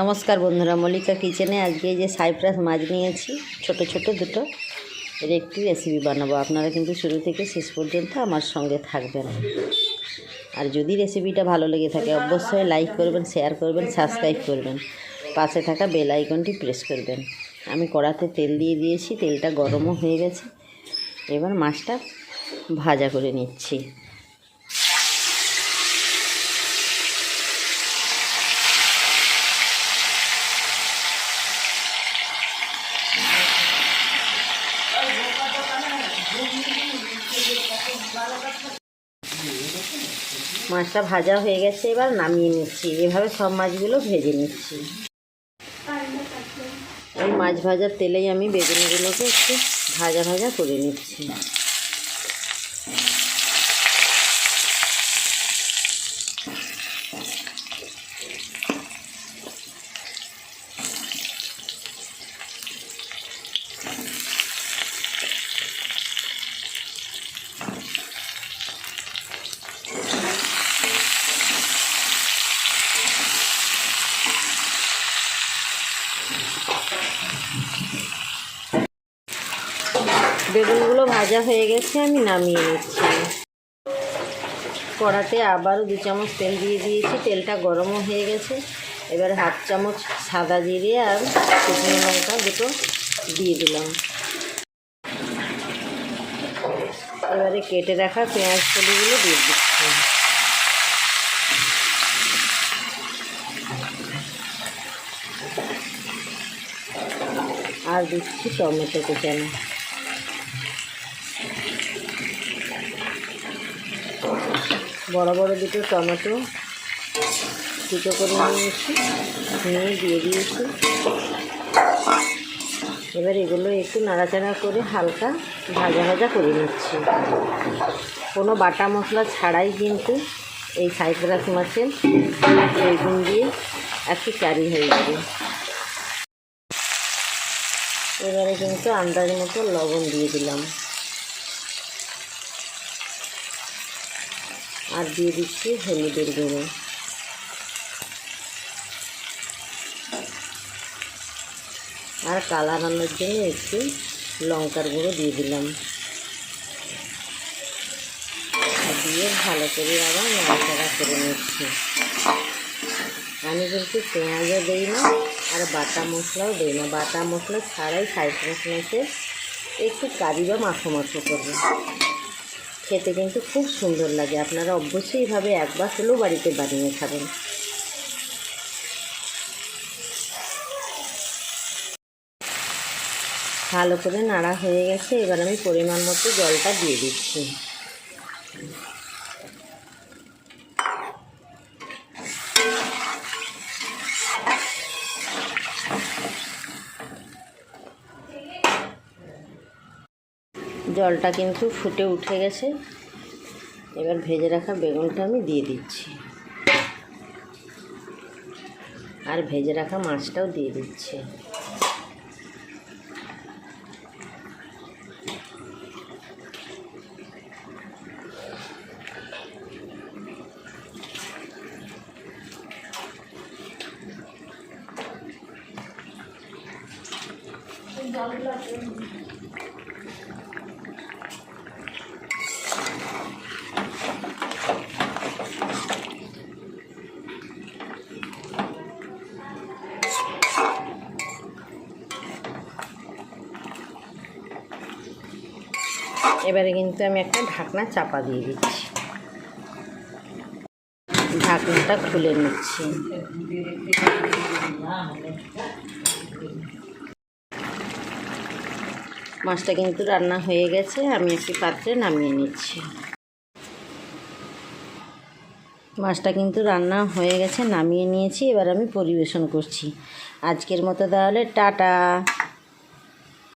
নমস্কার বন্ধুরা, মল্লিকা কিচেনে আজকে যে সাইপ্রাস মাছ নিয়েছি, ছোট ছোট দুটো। এর একটি রেসিপি বানাবো। আপনারা কিন্তু শুরু থেকে শেষ পর্যন্ত আমার সঙ্গে থাকবেন। আর যদি রেসিপিটা ভালো লেগে থাকে, অবশ্যই লাইক করবেন শেয়ার করবেন সাবস্ক্রাইব করবেন। পাশে থাকা বেল আইকনটি প্রেস করবেন। আমি কড়াতে তেল দিয়ে দিয়েছি, তেলটা গরমও হয়ে গেছে। এবার মাছটা ভাজা করে নিচ্ছি। মাছটা ভাজা হয়ে গেছে, এবার নামিয়ে নিচ্ছি। এভাবে সব মাছগুলো ভেজে নিচ্ছি। ওই মাছ ভাজার তেলেই আমি বেগুনগুলোকে একটু ভাজা ভাজা করে নিচ্ছি। বেগুনগুলো ভাজা হয়ে গেছে, আমি নামিয়ে নিচ্ছি। কড়াতে আবারও দু চামচ তেল দিয়ে দিয়েছি, তেলটা গরমও হয়ে গেছে। এবার হাফ চামচ সাদা জিরে আর শুকনো লঙ্কা দুটো দিয়ে দিলাম। এবারে কেটে রাখা পেঁয়াজ কলিগুলো দিয়ে দিচ্ছি। আর দিচ্ছি টমেটো কুচানো। বড় বড় দুটো টমেটো দুটো করে নিয়েছি, নিয়ে দিয়ে দিয়েছি। এবার এগুলো একটু নাড়াচাড়া করে হালকা ভাজা ভাজা করে নিচ্ছি। কোনো বাটা মশলা ছাড়াই কিন্তু এই সাইপ্রাস মাছের বেগুন দিয়ে একটু ক্যারি হয়ে যাবে। এবারে কিন্তু আন্দাজ মতো লবণ দিয়ে দিলাম। আর দিয়ে দিচ্ছি হলুদের গুঁড়ো। আর কালার আনার জন্য একটু লঙ্কার গুঁড়ো দিয়ে দিলাম। দিয়ে ভালো করে আবার নাড়াচাড়া করে নিচ্ছি। আমি কিন্তু পেঁয়াজও দিই না আর বাটা মশলাও দেয় না। বাটা মশলা ছাড়াই সাইট্রাস মাছের একটু কারি বা মাখো মাখো করবে। খেতে কিন্তু খুব সুন্দর লাগে। আপনারা অবশ্যই এইভাবে একবার হলেও বাড়িতে বানিয়ে খাবেন। ভালো করে নাড়া হয়ে গেছে। এবার আমি পরিমাণ মতো জলটা দিয়ে দিচ্ছি। জলটা কিন্তু ফুটে উঠে গেছে। এবার ভেজে রাখা বেগুনটা আমি দিয়ে দিচ্ছি। আর ভেজে রাখা মাছটাও দিয়ে দিচ্ছি। এবারে কিন্তু আমি একটা ঢাকনা চাপা দিয়ে দিচ্ছি। ঢাকনাটা খুলে নিচ্ছি। মাছটা কিন্তু রান্না হয়ে গেছে, আমি একটি পাত্রে নামিয়ে নিচ্ছি। মাছটা কিন্তু রান্না হয়ে গেছে, নামিয়ে নিয়েছি, এবার আমি পরিবেশন করছি। আজকের মতো তাহলে, টাটা!